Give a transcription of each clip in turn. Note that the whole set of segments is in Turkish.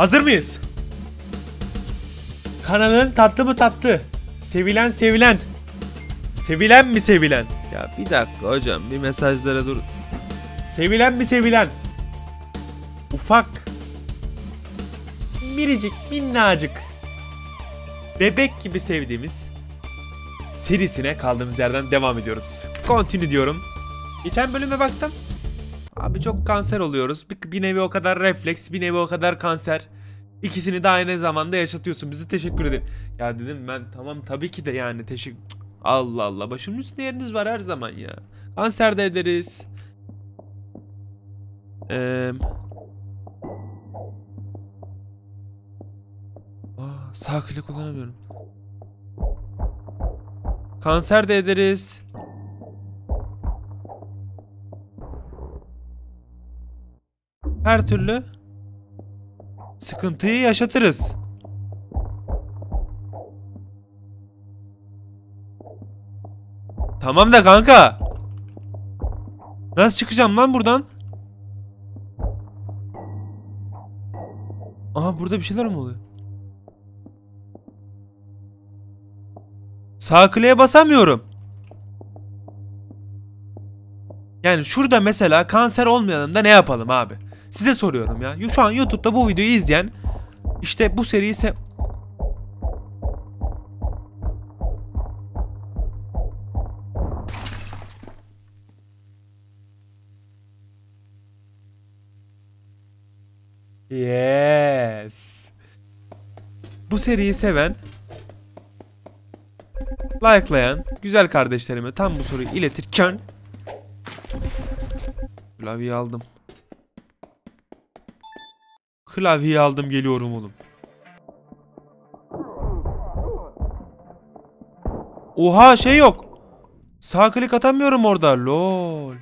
Hazır mıyız? Kanalın tatlı mı tatlı? Sevilen sevilen. Sevilen mi sevilen? Ya bir dakika hocam bir mesajlara dur. Sevilen mi sevilen? Ufak. Miricik minnacık. Bebek gibi sevdiğimiz serisine kaldığımız yerden devam ediyoruz. Continue diyorum. Geçen bölüme baktım. Abi çok kanser oluyoruz. Bir, bir nevi o kadar refleks, bir nevi o kadar kanser. İkisini de aynı zamanda yaşatıyorsun. Bize teşekkür ederim. Ya dedim ben tamam tabii ki de yani teşekkür... Allah Allah başımın üstünde yeriniz var her zaman ya. Kanser de ederiz. Eee... Aa, sağ klik kullanamıyorum. Kanser de ederiz. Her türlü sıkıntıyı yaşatırız. Tamam da kanka. Nasıl çıkacağım lan buradan? Aha burada bir şeyler mi oluyor? Sağ kliğe basamıyorum. Yani şurada mesela kanser olmayanında ne yapalım abi? Size soruyorum ya. Şu an YouTube'da bu videoyu izleyen işte bu seriyi se Yes. Bu seriyi seven likelayan güzel kardeşlerime tam bu soruyu iletirken klavyeyi aldım. Klavyeyi aldım geliyorum oğlum. Oha şey yok. Sağ klik atamıyorum orada. Lol.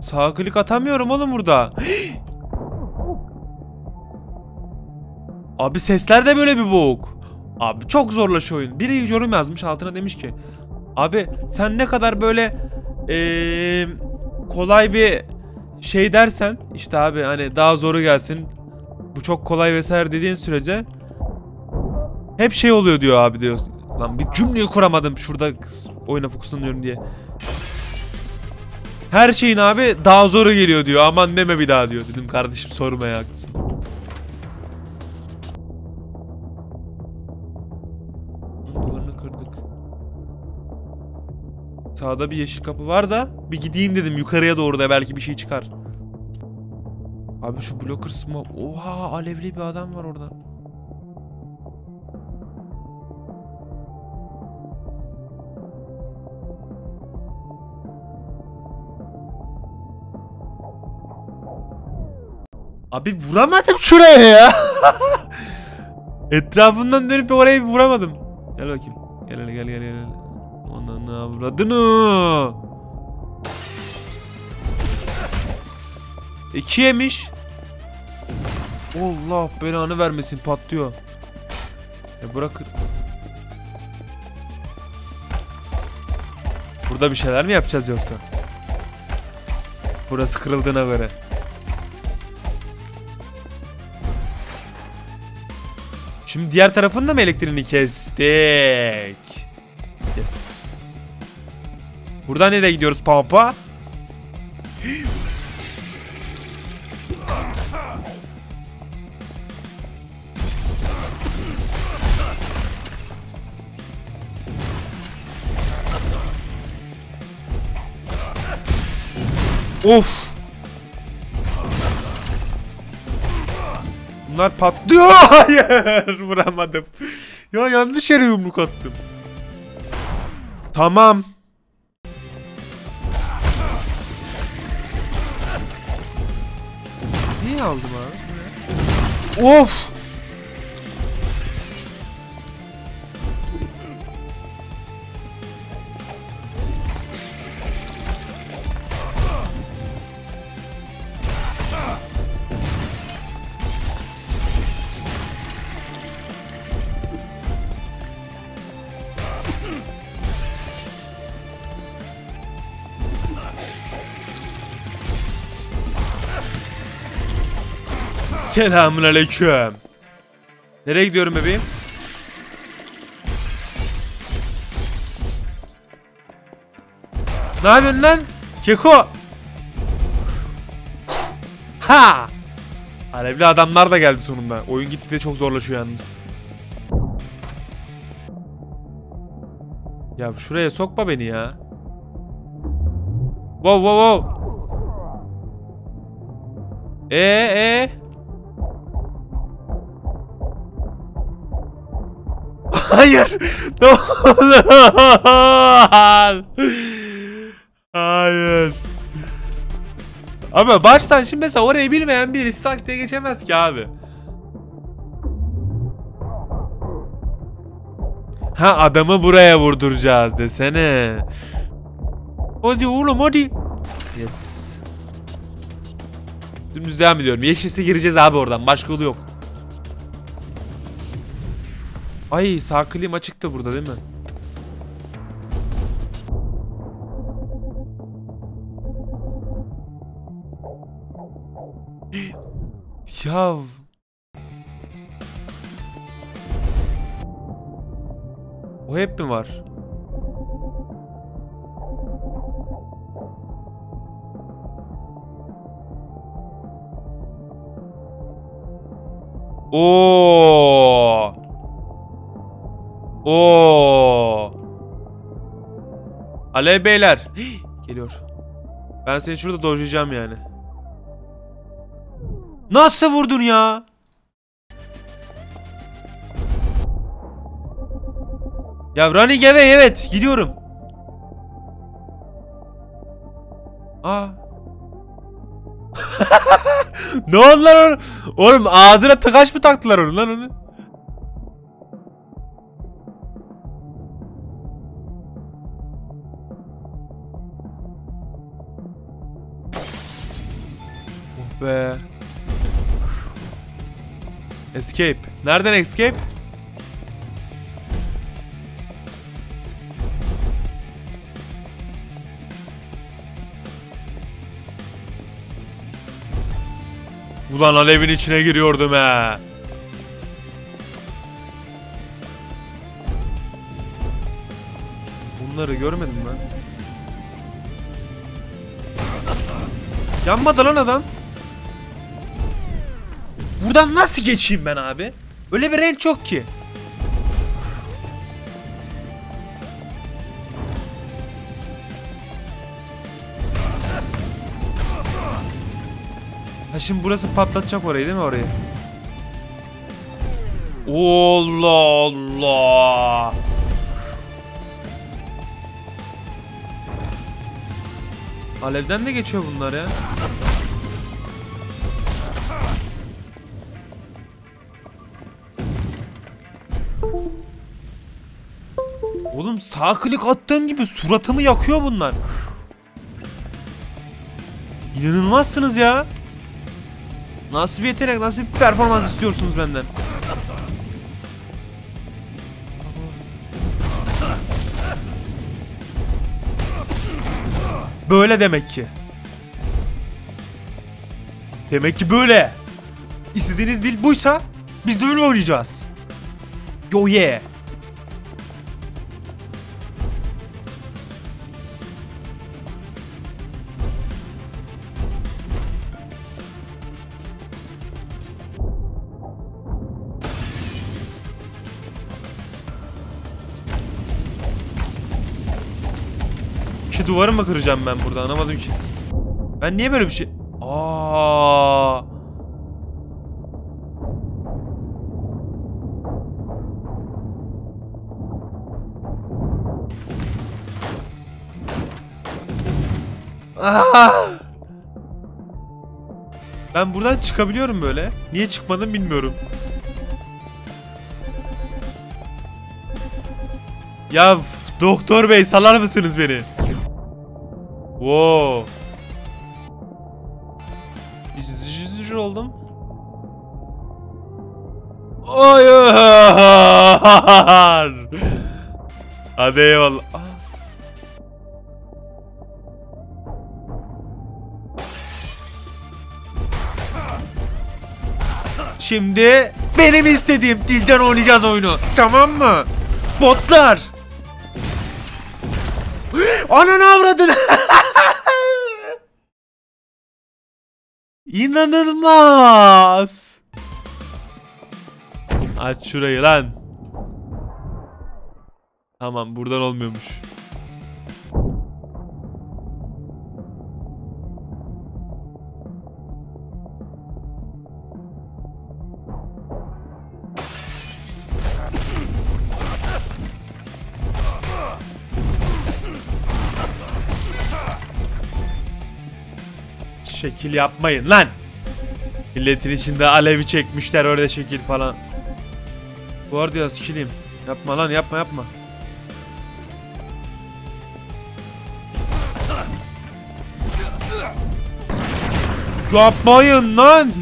Sağ klik atamıyorum oğlum burada. Abi sesler de böyle bir boğuk. Abi çok zorlaşıyor oyun. Biri yorum yazmış altına demiş ki. Abi sen ne kadar böyle ee, kolay bir şey dersen işte abi hani daha zoru gelsin. Bu çok kolay vesaire dediğin sürece hep şey oluyor diyor abi diyor. Lan bir cümleyi kuramadım şurada oyuna fokuslanıyorum diye. Her şeyin abi daha zoru geliyor diyor. Aman deme bir daha diyor. Dedim kardeşim sormaya haklısın. Sağda bir yeşil kapı var da bir gideyim dedim yukarıya doğru da belki bir şey çıkar. Abi şu blocker smoke. Oha alevli bir adam var orada. Abi vuramadım şuraya ya. Etrafından dönüp oraya bir vuramadım. Gel bakayım. Gel hele gel gel gel. Ananı avradını. İki yemiş. Allah belanı vermesin patlıyor. Ya bırakın. Burada bir şeyler mi yapacağız yoksa? Burası kırıldığına göre. Şimdi diğer tarafın da mı elektriğini kestik? Yes. Buradan nereye gidiyoruz pampa? Of. Bunlar patlıyor. Hayır vuramadım. Ya yanlış yere yumruk attım. Tamam. Aldım abi? Of. Selamun aleyküm. Nereye gidiyorum bebeğim? Ne yapıyorsun lan? Keko. Ha! Alevli adamlar da geldi sonunda. Oyun gitgide çok zorlaşıyor yalnız. Ya şuraya sokma beni ya. Wow wow wow. Ee ee. Hayır. Ne. Hayır. Ama baştan şimdi mesela orayı bilmeyen birisi taktiğe geçemez ki abi. Ha adamı buraya vurduracağız desene. Hadi oğlum hadi. Yes. Dümdüz devam ediyorum. Yeşilse gireceğiz abi oradan. Başka yolu yok. Ay sağ klim açıktı burada değil mi? ya O hep mi var? Oo. Oo. Alev beyler. Geliyor. Ben seni şurada dojlayacağım yani. Nasıl vurdun ya? Ya running away evet gidiyorum. Aa. ne oldu lan oğlum? Oğlum ağzına tıkaç mı taktılar onu lan onu? Be. Escape. Nereden escape? Ulan alevin içine giriyordum he. Bunları görmedim ben. Yanmadı lan adam. Buradan nasıl geçeyim ben abi? Öyle bir renk yok ki. Ha şimdi burası patlatacak orayı değil mi orayı? Allah Allah. Alevden de geçiyor bunlar ya. Oğlum sağ klik attığım gibi suratımı yakıyor bunlar. İnanılmazsınız ya. Nasıl bir yetenek, nasıl bir performans istiyorsunuz benden? Böyle demek ki. Demek ki böyle. İstediğiniz dil buysa biz de öyle oynayacağız. Yo yeah. İki duvarı mı kıracağım ben burada anlamadım ki. Ben niye böyle bir şey... Aa. Ben buradan çıkabiliyorum böyle. Niye çıkmadım bilmiyorum. Ya doktor bey salar mısınız beni? Wow. Zır oldum. Hayır. Hadi eyvallah. Şimdi benim istediğim dilden oynayacağız oyunu. Tamam mı? Botlar. Ananı avradın. İnanılmaz. Aç şurayı lan. Tamam buradan olmuyormuş. Şekil yapmayın lan. Milletin içinde alevi çekmişler öyle şekil falan. Bu arada ya sikileyim. Yapma lan yapma yapma. Yapmayın lan.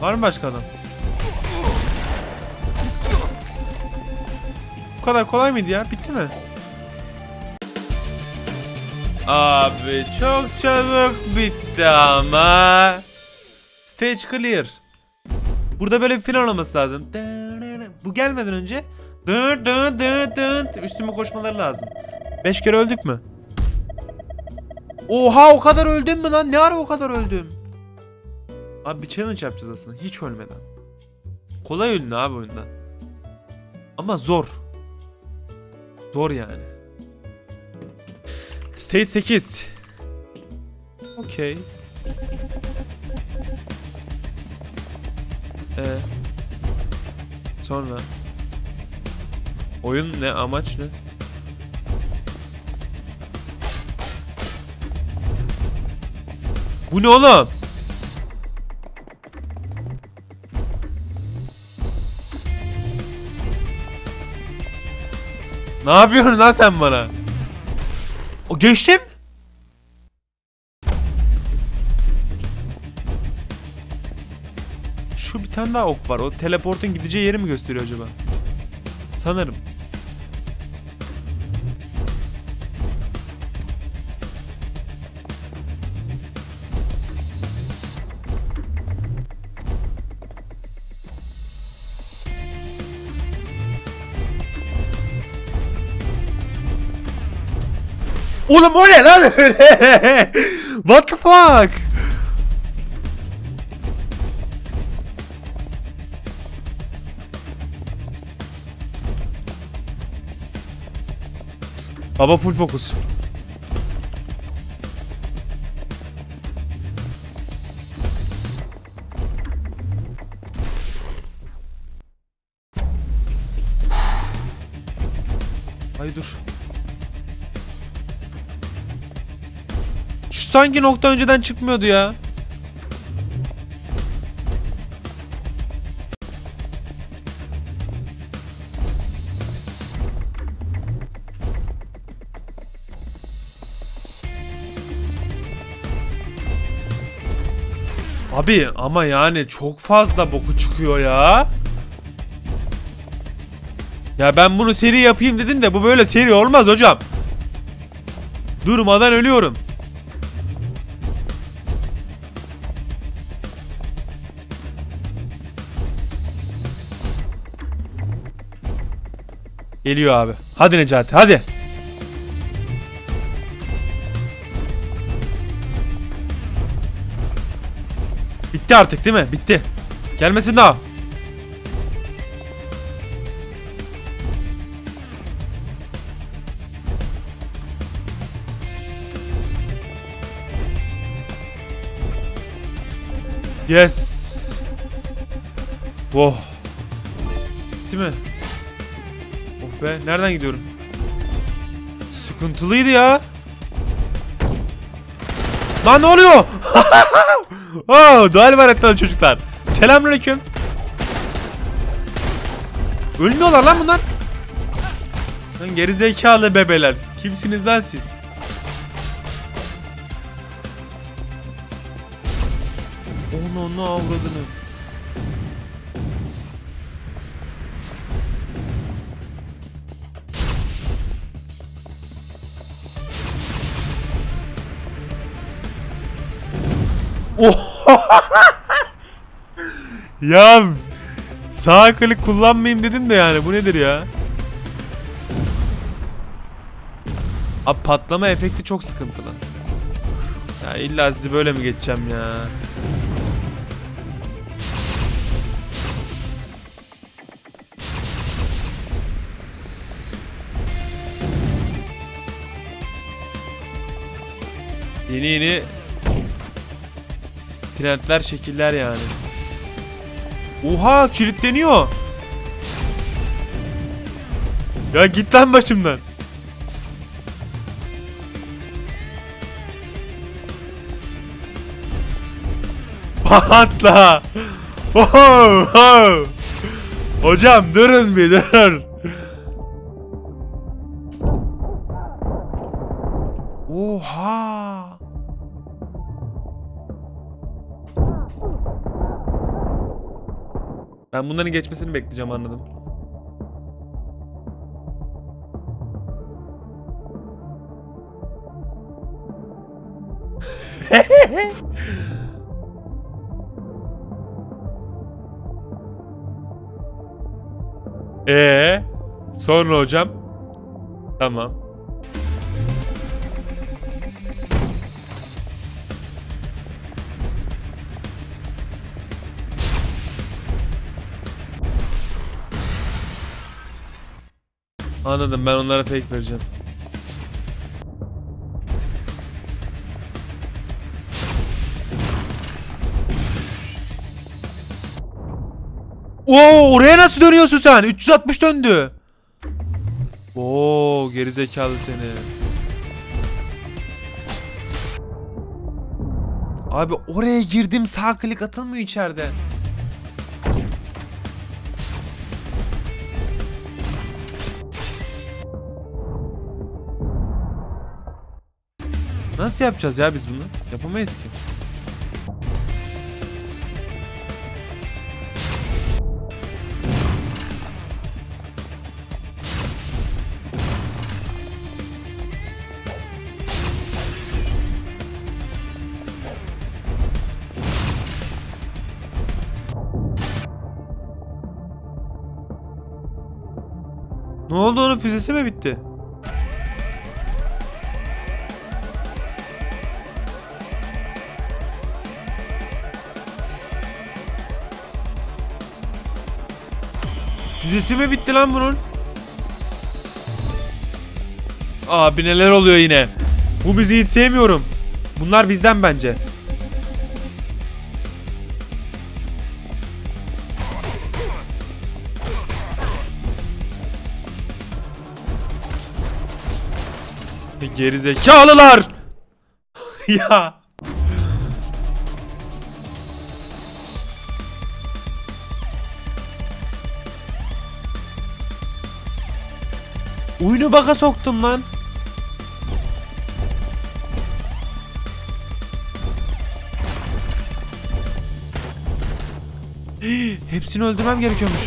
Var mı başka adam? Bu kadar kolay mıydı ya? Bitti mi? Abi çok çabuk bitti ama. Stage clear. Burada böyle bir final olması lazım. Bu gelmeden önce üstüme koşmaları lazım. 5 kere öldük mü? Oha o kadar öldüm mü lan? Ne ara o kadar öldüm? Abi bir challenge yapacağız aslında hiç ölmeden. Kolay ölün abi oyunda. Ama zor. Zor yani. State 8. Okey. Ee, sonra oyun ne amaç ne? Bu ne oğlum? Ne yapıyorsun lan sen bana? O geçtim. Şu bir tane daha ok var. O teleportun gideceği yeri mi gösteriyor acaba? Sanırım. Oğlum o ne lan? What the fuck? Baba full fokus. Ay dur. Sanki nokta önceden çıkmıyordu ya. Abi ama yani çok fazla boku çıkıyor ya. Ya ben bunu seri yapayım dedim de bu böyle seri olmaz hocam. Durmadan ölüyorum. Geliyor abi. Hadi Necati hadi. Bitti artık değil mi? Bitti. Gelmesin daha. Yes. Oh. Bitti mi? Be. Nereden gidiyorum? Sıkıntılıydı ya. Lan ne oluyor? oh, doğal ibaretler çocuklar. Selamünaleyküm. Ölmüyorlar lan bunlar. Lan geri zekalı bebeler. Kimsiniz lan siz? Onu onu avradını. Ya sağ klik kullanmayayım dedim de yani bu nedir ya? Abi patlama efekti çok sıkıntılı. Ya illa sizi böyle mi geçeceğim ya? Yeni yeni trendler, şekiller yani. Oha kilitleniyor. Ya git lan başımdan. Patla. Oho. Hocam durun bir dur. Ben bunların geçmesini bekleyeceğim anladım. Ee, sonra hocam. Tamam. Anladım ben onlara fake vereceğim. Oo oraya nasıl dönüyorsun sen? 360 döndü. Oo gerizekalı seni. Abi oraya girdim sağ klik atılmıyor içeride. Nasıl yapacağız ya biz bunu? Yapamayız ki. Ne oldu onun füzesi mi bitti? Füzesi mi bitti lan bunun? Abi neler oluyor yine? Bu müziği sevmiyorum. Bunlar bizden bence. Gerizekalılar! ya. Oyunu baka soktum lan. Hepsini öldürmem gerekiyormuş.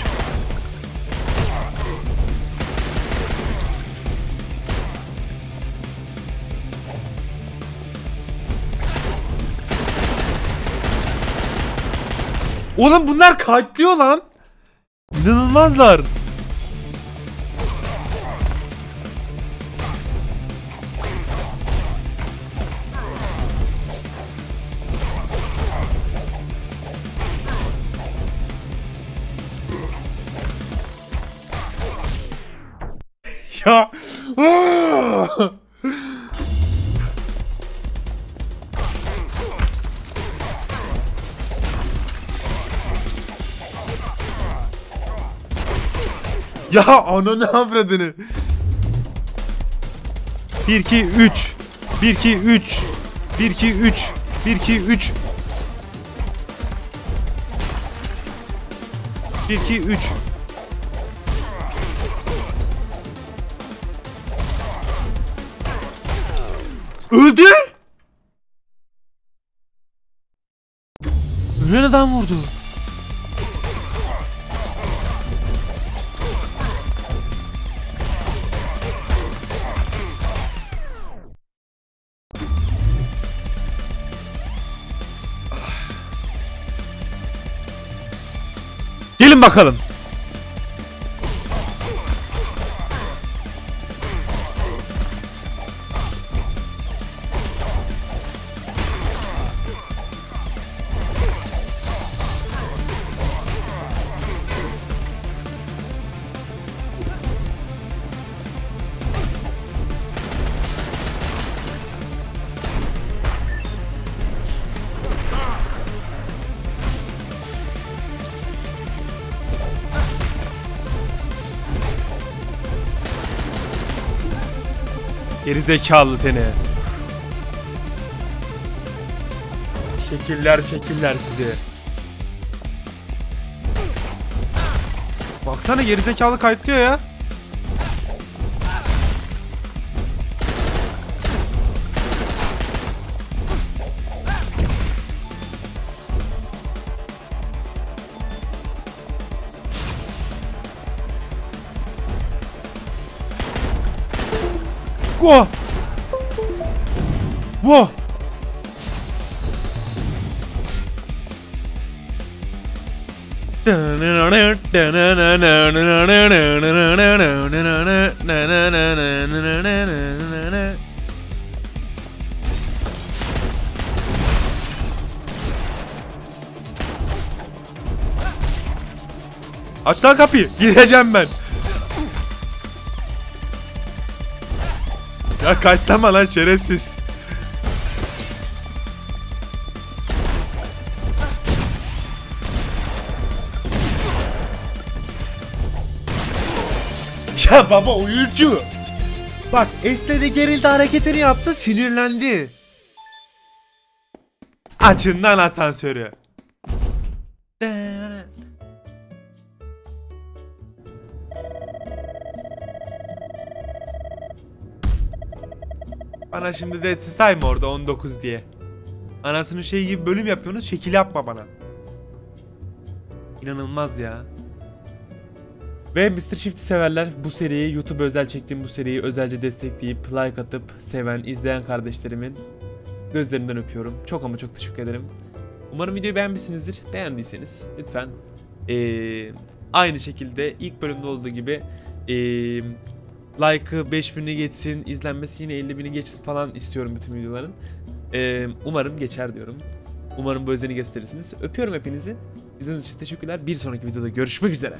Oğlum bunlar katlıyor lan. İnanılmazlar. Ya ananı avradını. 1 2 3 1 2 3 1 2 3 1 2 3 1 2 3 Öldü. Ölen adam vurdu. Bakalım. Geri zekalı seni. Şekiller şekiller sizi. Baksana geri zekalı kayıtlıyor ya. Go! Wo! Aç lan kapıyı. Gireceğim ben. Ya kayıtlama lan şerefsiz. Ya baba oyuncu. Bak esnedi gerildi hareketini yaptı sinirlendi. Açın lan asansörü. Bana şimdi de sayma orada 19 diye. Anasının şeyi gibi bölüm yapıyorsunuz şekil yapma bana. İnanılmaz ya. Ve Mr. Shift'i severler bu seriyi YouTube özel çektiğim bu seriyi özelce destekleyip like atıp seven izleyen kardeşlerimin gözlerinden öpüyorum. Çok ama çok teşekkür ederim. Umarım videoyu beğenmişsinizdir. Beğendiyseniz lütfen eee, aynı şekilde ilk bölümde olduğu gibi eee like'ı 5000'i geçsin, izlenmesi yine 50.000'i geçsin falan istiyorum bütün videoların. Eee, umarım geçer diyorum. Umarım bu özeni gösterirsiniz. Öpüyorum hepinizi. İzlediğiniz için teşekkürler. Bir sonraki videoda görüşmek üzere.